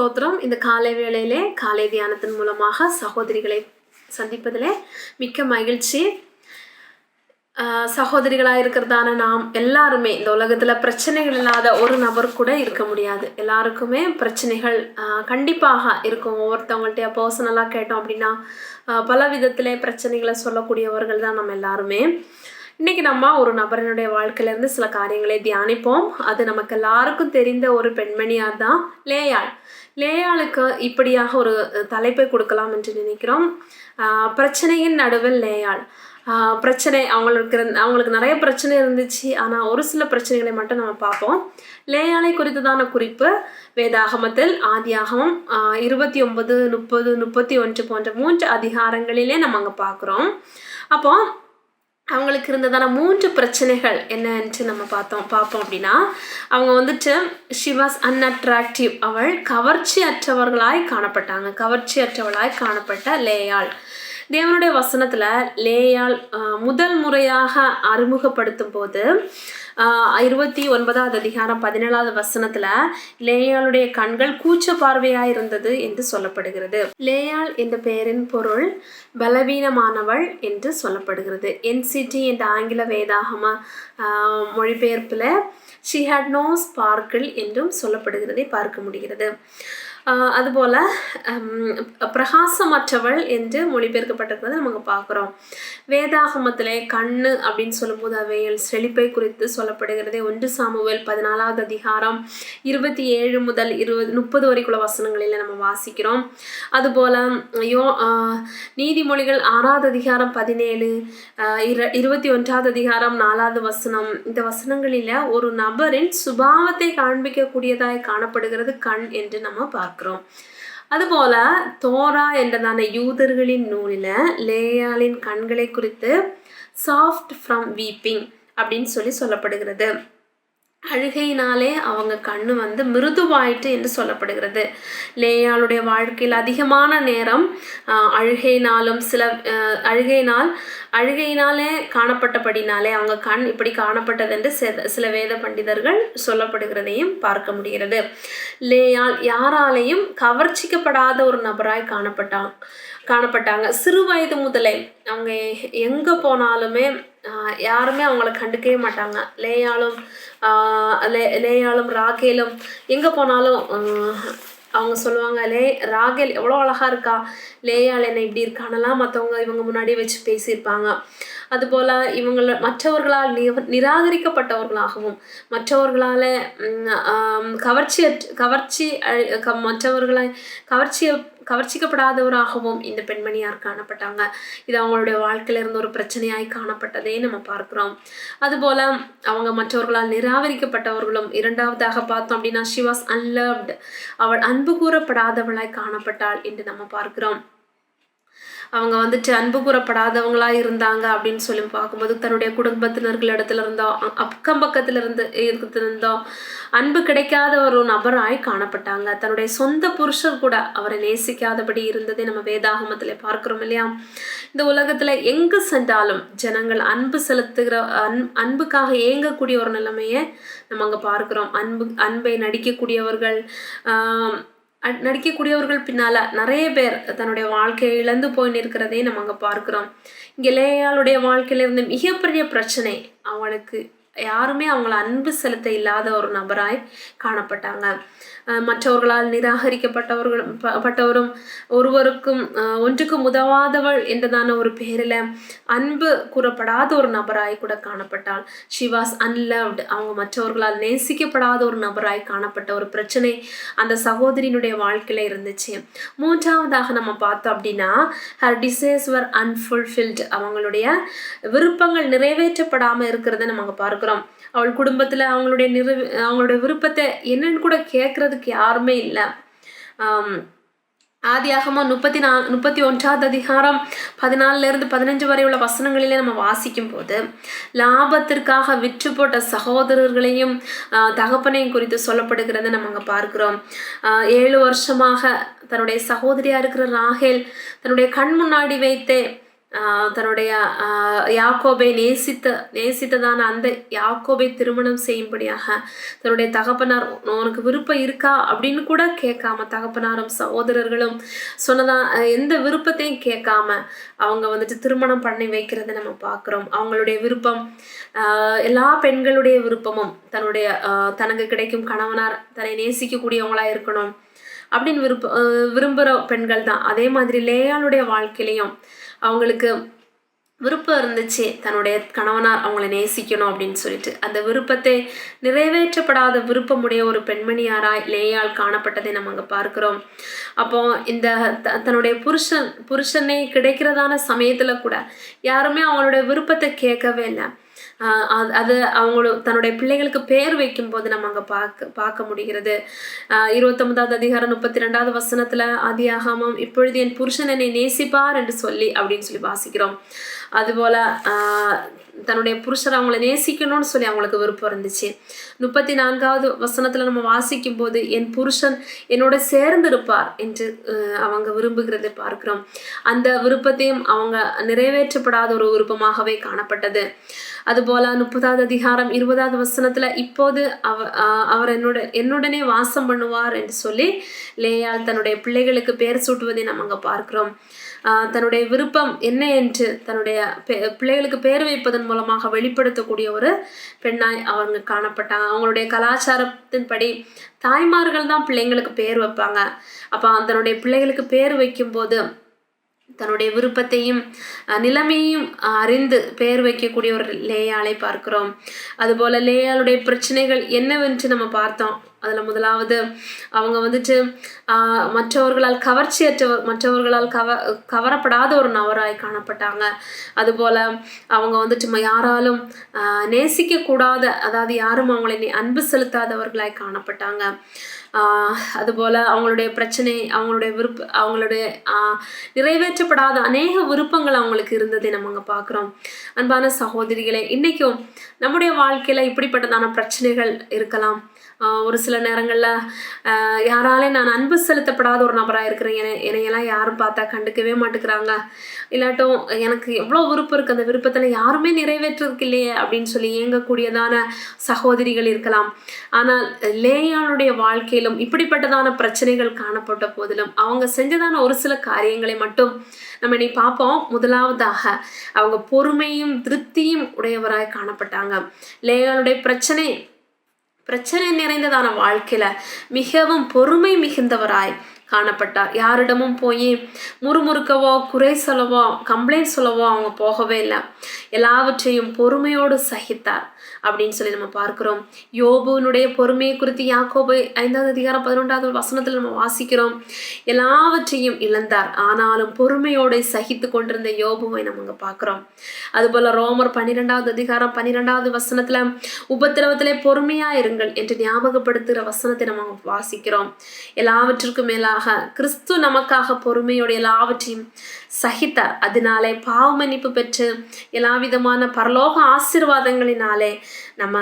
ஸ்தோத்திரம். இந்த காலை வேளையிலே காலை தியானத்தின் மூலமாக சகோதரிகளை சந்திப்பதிலே மிக்க மகிழ்ச்சி. சகோதரிகளாக இருக்கிறதான நாம் எல்லாருமே இந்த உலகத்தில் பிரச்சனைகள் இல்லாத ஒரு நபர் கூட இருக்க முடியாது. எல்லாருக்குமே பிரச்சனைகள் கண்டிப்பாக இருக்கும். ஒவ்வொருத்தவங்கள்ட்ட பர்சனலாக கேட்டோம் அப்படின்னா பல விதத்திலே பிரச்சனைகளை சொல்லக்கூடியவர்கள் தான் நம்ம எல்லாருமே. இன்றைக்கி நம்ம ஒரு நபரனுடைய வாழ்க்கையிலேருந்து சில காரியங்களை தியானிப்போம். அது நமக்கு எல்லாருக்கும் தெரிந்த ஒரு பெண்மணியாக தான் லேயாள். லேயாளுக்கு இப்படியாக ஒரு தலைப்பை கொடுக்கலாம் என்று நினைக்கிறோம். பிரச்சனையின் நடுவில் லேயாள். பிரச்சனை அவங்களுக்கு அவங்களுக்கு நிறைய பிரச்சனை இருந்துச்சு. ஆனால் ஒரு சில பிரச்சனைகளை மட்டும் நம்ம பார்ப்போம். லேயாலை குறித்ததான குறிப்பு வேதாகமத்தில் ஆதியாகமம் இருபத்தி ஒன்பது முப்பது முப்பத்தி ஒன்று போன்ற மூன்று அதிகாரங்களிலே நம்ம அங்கே பார்க்குறோம். அப்போது அவங்களுக்கு இருந்ததான மூன்று பிரச்சனைகள் என்னன்ட்டு நம்ம பார்த்தோம் பார்ப்போம் அப்படின்னா அவங்க வந்துட்டு ஷி வாஸ் அன்அட்ராக்டிவ் அவள் கவர்ச்சி அற்றவர்களாய் காணப்பட்டாங்க. கவர்ச்சி அற்றவளாய் காணப்பட்ட லேயாள். தேவனுடைய வசனத்தில் லேயால் முதல் முறையாக அறிமுகப்படுத்தும் போது இருபத்தி ஒன்பதாவது அதிகாரம் பதினேழாவது வசனத்தில் லேயாளுடைய கண்கள் கூச்ச பார்வையாக இருந்தது என்று சொல்லப்படுகிறது. லேயாள் என்ற பெயரின் பொருள் பலவீனமானவள் என்று சொல்லப்படுகிறது. என்சிடி என்ற ஆங்கில வேதாகம மொழிபெயர்ப்பில் ஷி ஹேட் நோ ஸ்பார்க்கிள் என்றும் சொல்லப்படுகிறதை பார்க்க முடிகிறது. அதுபோல் பிரகாசமற்றவள் என்று மொழிபெயர்க்கப்பட்டிருக்கிறத நமக்கு பார்க்குறோம். வேதாகமத்திலே கண்ணு அப்படின்னு சொல்லும்போது அவையில் செழிப்பை குறித்து சொல்லப்படுகிறது. ஒன்று சாமுவேல் பதினாலாவது அதிகாரம் இருபத்தி ஏழு முதல் இருபது முப்பது வரைக்குள்ள வசனங்களில் நம்ம வாசிக்கிறோம். அதுபோல் யோ நீதிமொழிகள் ஆறாவது அதிகாரம் பதினேழு இர இருபத்தி ஒன்றாவது அதிகாரம் நாலாவது வசனம். இந்த வசனங்களில் ஒரு நபரின் சுபாவத்தை காண்பிக்கக்கூடியதாய் காணப்படுகிறது கண் என்று நம்ம பார்க்குறோம். அதுபோல தோரா என்றதான யூதர்களின் நூலில் லேயாளின் கண்களை குறித்து சாஃப்ட் ஃப்ரம் வீப்பிங் அப்படின்னு சொல்லி சொல்லப்படுகிறது. அழுகையினாலே அவங்க கண்ணு வந்து மிருதுவாயிட்டு என்று சொல்லப்படுகிறது. லேயாளுடைய வாழ்க்கையில் அதிகமான நேரம் அழுகையினாலும் சில அழுகையினால் அழுகையினாலே காணப்பட்டபடினாலே அவங்க கண் இப்படி காணப்பட்டது என்று சில- சில வேத பண்டிதர்கள் சொல்லப்படுகிறதையும் பார்க்க முடிகிறது. லேயால் யாராலையும் கவர்ச்சிக்கப்படாத ஒரு நபராய் காணப்பட்டாங்க காணப்பட்டாங்க. சிறு வயது முதலே அவங்க எங்கே போனாலுமே யாருமே அவங்கள கண்டுக்கவே மாட்டாங்க. லேயாலும் லே லேயாலும் ராகேலும் எங்கே போனாலும் அவங்க சொல்லுவாங்க லே ராகேல் எவ்வளோ அழகாக இருக்கா? லேயால் என்ன இப்படி இருக்கானெல்லாம் மற்றவங்க இவங்க முன்னாடி வச்சு பேசியிருப்பாங்க. அதுபோல் இவங்கள மற்றவர்களால் நிவ நிராகரிக்கப்பட்டவர்களாகவும் மற்றவர்களால் கவர்ச்சி கவர்ச்சி மற்றவர்களை கவர்ச்சியை கவர்ச்சிக்கப்படாதவராகவும் இந்த பெண்மணியார் காணப்பட்டாங்க. இது அவங்களுடைய வாழ்க்கையில இருந்த ஒரு பிரச்சனையாய் காணப்பட்டதை நம்ம பார்க்கிறோம். அதுபோல அவங்க மற்றவர்களால் நிராகரிக்கப்பட்டவர்களும் இரண்டாவதாக பார்த்தோம் அப்படின்னா ஷி வாஸ் அன்லவ்டு அவள் அன்பு கூறப்படாதவளாய் காணப்பட்டாள் என்று நம்ம பார்க்கிறோம். அவங்க வந்துட்டு அன்பு கூறப்படாதவங்களாக இருந்தாங்க அப்படின்னு சொல்லி பார்க்கும்போது தன்னுடைய குடும்பத்தினர்கள் இடத்துல இருந்தோ அக்கம் பக்கத்தில் இருந்து இருக்கிறது இருந்தோ அன்பு கிடைக்காத ஒரு நபராய் காணப்பட்டாங்க. தன்னுடைய சொந்த புருஷர் கூட அவரை நேசிக்காதபடி இருந்ததை நம்ம வேதாகமத்தில் பார்க்குறோம் இல்லையா? இந்த உலகத்தில் எங்கு சென்றாலும் ஜனங்கள் அன்பு செலுத்துகிற அன் அன்புக்காக ஏங்கக்கூடிய ஒரு நிலைமையை நம்ம அங்கே பார்க்கிறோம். அன்பு அன்பை நடிக்கக்கூடியவர்கள் நடிக்கக்கூடியவர்கள் பின்னால நிறைய பேர் தன்னுடைய வாழ்க்கையை இழந்து போய் நிற்கிறதை நம்ம அங்க பார்க்கிறோம். இங்கே லேயாளுடைய வாழ்க்கையில இருந்த மிகப்பெரிய பிரச்சனை அவளுக்கு யாருமே அவங்கள அன்பு செலுத்த இல்லாத ஒரு நபராய் காணப்பட்டாங்க. மற்றவர்களால் நிராகரிக்கப்பட்டவர்கள் பட்டவரும் ஒருவருக்கும் ஒன்றுக்கும் உதவாதவள் என்றதான ஒரு பேரில் அன்பு கூறப்படாத ஒரு நபராய் கூட காணப்பட்டாள். ஷி வாஸ் அன்லவ்டு அவங்க மற்றவர்களால் நேசிக்கப்படாத ஒரு நபராய் காணப்பட்ட ஒரு பிரச்சனை அந்த சகோதரியினுடைய வாழ்க்கையில் இருந்துச்சு. மூன்றாவதாக நம்ம பார்த்தோம் அப்படின்னா ஹர் டிசைஸ் வர் அன்ஃபுல்ஃபில்டு அவங்களுடைய விருப்பங்கள் நிறைவேற்றப்படாமல் இருக்கிறத நம்ம அங்கே பார்க்குறோம். அவள் குடும்பத்தில் அவங்களுடைய நிறு அவங்களுடைய விருப்பத்தை என்னன்னு கூட கேட்குறதுக்கு யாருமே இல்லை. ஆதியாகமாக முப்பத்தி நா முப்பத்தி ஒன்றாவது அதிகாரம் பதினாலிருந்து பதினஞ்சு வரை உள்ள வசனங்களிலே நம்ம வாசிக்கும் போது லாபத்திற்காக விற்று போட்ட சகோதரர்களையும் தகப்பனையும் குறித்து சொல்லப்படுகிறத நம்ம அங்கே பார்க்குறோம். ஏழு வருஷமாக தன்னுடைய சகோதரியாக இருக்கிற ராகேல் தன்னுடைய கண் முன்னாடி வைத்தே தன்னுடைய யாக்கோபை நேசித்த நேசித்ததான அந்த யாக்கோபை திருமணம் செய்யும்படியாக தன்னுடைய தகப்பனார் உனக்கு விருப்பம் இருக்கா? அப்படின்னு கூட கேட்காம தகப்பனாரும் சகோதரர்களும் சொன்னதா எந்த விருப்பத்தையும் கேட்காம அவங்க வந்துட்டு திருமணம் பண்ணி வைக்கிறதை நம்ம பார்க்குறோம். அவங்களுடைய விருப்பம் எல்லா பெண்களுடைய விருப்பமும் தன்னுடைய தனக்கு கிடைக்கும் கணவனார் தன்னை நேசிக்கக்கூடியவங்களா இருக்கணும். அப்படின்னு விருப்ப விரும்புகிற பெண்கள் தான். அதே மாதிரி லேயாளுடைய வாழ்க்கையிலையும் அவங்களுக்கு விருப்பம் இருந்துச்சு தன்னுடைய கணவனார் அவங்கள நேசிக்கணும் அப்படின்னு சொல்லிட்டு. அந்த விருப்பத்தை நிறைவேற்றப்படாத விருப்பமுடைய ஒரு பெண்மணியாராய் லேயால் காணப்பட்டதை நம்ம அங்கே பார்க்குறோம். அப்போ இந்த த- தன்னுடைய புருஷன் புருஷனே கிடைக்கிறதான சமயத்தில் கூட யாருமே அவங்களுடைய விருப்பத்தை கேட்கவே இல்லை. அது- அது அவங்களோட தன்னுடைய பிள்ளைகளுக்கு பேர் வைக்கும்போது நம்ம அங்கே பார்க்க பார்க்க முடிகிறது. ஆஹ் இருபத்தொன்பதாவது அதிகாரம் முப்பத்தி ரெண்டாவது வசனத்தில் ஆகாமம் இப்பொழுது என் புருஷன் என்னை நேசிப்பார் என்று சொல்லி அப்படின்னு சொல்லி வாசிக்கிறோம். அதுபோல் தன்னுடைய புருஷர் அவங்கள நேசிக்கணும்னு சொல்லி அவங்களுக்கு விருப்பம் இருந்துச்சு. முப்பத்தி நான்காவது வசனத்தில் நம்ம வாசிக்கும் போது என் புருஷன் என்னோட சேர்ந்திருப்பார் என்று அவங்க விரும்புகிறதை பார்க்கிறோம். அந்த விருப்பத்தையும் அவங்க நிறைவேற்றப்படாத ஒரு விருப்பமாகவே காணப்பட்டது. அதுபோல முப்பதாவது அதிகாரம் இருபதாவது வசனத்தில் இப்போது அவ அவர் என்னோட என்னுடனே வாசம் பண்ணுவார் என்று சொல்லி லேயால் தன்னுடைய பிள்ளைகளுக்கு பெயர் சூட்டுவதை நம்ம அங்கே பார்க்கிறோம். தன்னுடைய விருப்பம் என்ன என்று தன்னுடைய பிள்ளைகளுக்கு பேர் வைப்பதன் மூலமாக வெளிப்படுத்தக்கூடிய ஒரு பெண்ணாய் அவங்க காணப்பட்டாங்க. அவங்களுடைய கலாச்சாரத்தின்படி தாய்மார்கள் தான் பிள்ளைங்களுக்கு பேர் வைப்பாங்க. அப்போ தன்னுடைய பிள்ளைகளுக்கு பேர் வைக்கும்போது தன்னுடைய விருப்பத்தையும் நிலைமையும் நிலைமையையும் அறிந்து பெயர் வைக்கக்கூடிய ஒரு லேயாலை பார்க்கிறோம். அதுபோல் லேயாளுடைய பிரச்சனைகள் என்னவென்று நம்ம பார்த்தோம். அதில் முதலாவது அவங்க வந்துட்டு மற்றவர்களால் கவர்ச்சியற்றவர் மற்றவர்களால் கவ கவரப்படாத ஒரு நபராய் காணப்பட்டாங்க. அதுபோல் அவங்க வந்துட்டு யாராலும் நேசிக்கக்கூடாத அதாவது யாரும் அவங்களை அன்பு செலுத்தாதவர்களாய் காணப்பட்டாங்க. அதுபோல் அவங்களுடைய பிரச்சனை அவங்களுடைய விருப்ப அவங்களுடைய நிறைவேற்றப்படாத அநேக விருப்பங்கள் அவங்களுக்கு இருந்ததை நம்ம அங்கே பார்க்குறோம் அன்பான சகோதரிகளே இன்றைக்கும் நம்முடைய வாழ்க்கையில் இப்படிப்பட்டதான பிரச்சனைகள் இருக்கலாம். ஒரு சில நேரங்களில் யாராலே நான் அன்பு செலுத்தப்படாத ஒரு நபராக இருக்கிறேன். என்னை என்னையெல்லாம் யாரும் பார்த்தா கண்டுக்கவே மாட்டேங்கிறாங்க. இல்லாட்டும் எனக்கு எவ்வளோ விருப்பம் இருக்குது அந்த விருப்பத்தில் யாருமே நிறைவேற்றுறதுக்கு இல்லையே அப்படின்னு சொல்லி இயங்கக்கூடியதான சகோதரிகள் இருக்கலாம். ஆனால் லேயாளுடைய வாழ்க்கையிலும் இப்படிப்பட்டதான பிரச்சனைகள் காணப்பட்ட போதிலும் அவங்க செஞ்சதான ஒரு சில காரியங்களை மட்டும் நம்ம இன்னைக்கு பார்ப்போம் முதலாவதாக அவங்க பொறுமையும் திருப்தியும் உடையவராய் காணப்பட்டாங்க. லேயாளுடைய பிரச்சனை பிரச்சனை நிறைந்ததான வாழ்க்கையில மிகவும் பொறுமை மிகுந்தவராய் காணப்பட்டார். யாரிடமும் போய் முறுமுறுக்கவோ குறை சொல்லவோ கம்ப்ளைண்ட் சொல்லவோ அவங்க போகவே இல்லை. எல்லாவற்றையும் பொறுமையோடு சகித்தார். அப்படின்னு சொல்லி நம்ம பார்க்கிறோம். யோபுனுடைய பொறுமையை குறித்து யாக்கோபு ஐந்தாவது அதிகாரம் பதினொன்றாவது வசனத்தில் நம்ம வாசிக்கிறோம். எல்லாவற்றையும் இழந்தார். ஆனாலும் பொறுமையோடு சகித்து கொண்டிருந்த யோபுவை நம்ம அங்கே பார்க்குறோம். அதுபோல் ரோமர் பன்னிரெண்டாவது அதிகாரம் பன்னிரெண்டாவது வசனத்தில் உபத்திரவத்திலே பொறுமையாக இருங்கள் என்று ஞாபகப்படுத்துகிற வசனத்தை நம்ம வாசிக்கிறோம். எல்லாவற்றிற்கும் மேலாக கிறிஸ்து நமக்காக பொறுமையோடு எல்லாவற்றையும் சகித்தார். அதனாலே பாவ மன்னிப்பு பெற்று எல்லா விதமான பரலோக ஆசீர்வாதங்களினாலே நம்ம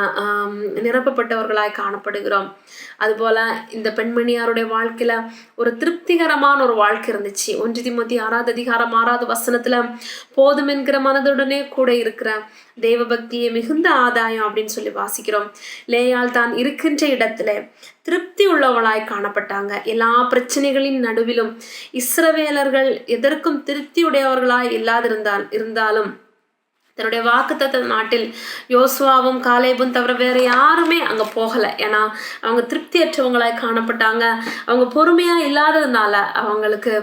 நிரப்பப்பட்டவர்களாய் காணப்படுகிறோம். அதுபோல் இந்த பெண்மணியாருடைய வாழ்க்கையில் ஒரு திருப்திகரமான ஒரு வாழ்க்கை இருந்துச்சு. ஒன்று திமுத்தி ஆறாவது அதிகாரம் ஆறாவது வசனத்தில் போதும் என்கிற மனதுடனே கூட இருக்கிற தெய்வபக்தியை மிகுந்த ஆதாயம் அப்படின்னு சொல்லி வாசிக்கிறோம். லேயால் தான் இருக்கின்ற இடத்துல திருப்தி உள்ளவளாய் காணப்பட்டாங்க. எல்லா பிரச்சனைகளின் நடுவிலும் இஸ்ரவேலர்கள் எதற்கும் திருப்தியுடையவர்களாய் இல்லாதிருந்தால் இருந்தாலும் தன்னுடைய வாக்குத்தத்த நாட்டில் யோசுவாவும் காலேபும் தவிர வேற யாருமே அங்கே போகலை. ஏன்னா அவங்க திருப்தியற்றவங்களாய் காணப்பட்டாங்க. அவங்க பொறுமையாக இல்லாததுனால அவங்களுக்கு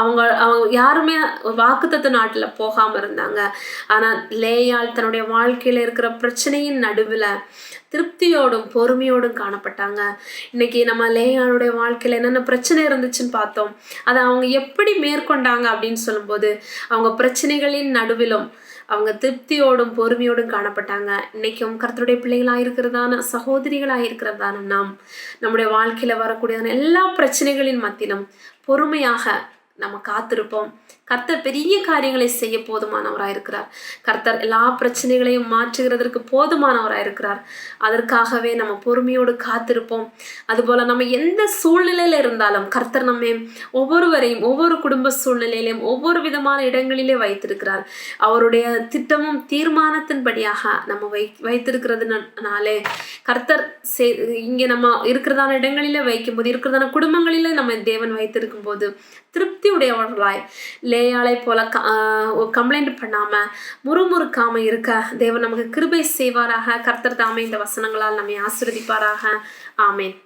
அவங்க அவங்க யாருமே வாக்குத்தத்த நாட்டில் போகாமல் இருந்தாங்க. ஆனால் லேயால் தன்னுடைய வாழ்க்கையில் இருக்கிற பிரச்சனையின் நடுவில் திருப்தியோடும் பொறுமையோடும் காணப்பட்டாங்க. இன்னைக்கு நம்ம லேயாளுடைய வாழ்க்கையில் என்னென்ன பிரச்சனை இருந்துச்சுன்னு பார்த்தோம். அதை அவங்க எப்படி மேற்கொண்டாங்க அப்படின்னு சொல்லும்போது அவங்க பிரச்சனைகளின் நடுவிலும் அவங்க திருப்தியோடும் பொறுமையோடும் காணப்பட்டாங்க. இன்னைக்கும் கருத்துடைய பிள்ளைகளாக இருக்கிறதான சகோதரிகளாக இருக்கிறதான நாம் நம்முடைய வாழ்க்கையில் வரக்கூடியதான எல்லா பிரச்சனைகளின் மத்தியிலும் பொறுமையாக நம்ம காத்திருப்போம். கர்த்தர் பெரிய காரியங்களை செய்ய போதுமானவராக இருக்கிறார். கர்த்தர் எல்லா பிரச்சனைகளையும் மாற்றுகிறதற்கு போதுமானவராக இருக்கிறார். அதற்காகவே நம்ம பொறுமையோடு காத்திருப்போம். அதுபோல் நம்ம எந்த சூழ்நிலையில் இருந்தாலும் கர்த்தர் நம்மை ஒவ்வொருவரையும் ஒவ்வொரு குடும்ப சூழ்நிலையிலையும் ஒவ்வொரு விதமான இடங்களிலே வைத்திருக்கிறார். அவருடைய திட்டமும் தீர்மானத்தின்படியாக நம்ம வை வைத்திருக்கிறதுனாலே கர்த்தர் சே இங்கே நம்ம இருக்கிறதான இடங்களிலே வைக்கும்போது இருக்கிறதான குடும்பங்களிலே நம்ம தேவன் வைத்திருக்கும் போது திருப்தி உடையவர்களாய் லேயாளை போல கம்ப்ளைண்ட் பண்ணாம முறுமுறுக்காம இருக்க தேவன் நமக்கு கிருபை செய்வாராக. கர்த்தர் தாமே இந்த வசனங்களால் நம்மை ஆசிர்வதிப்பாராக. ஆமேன்.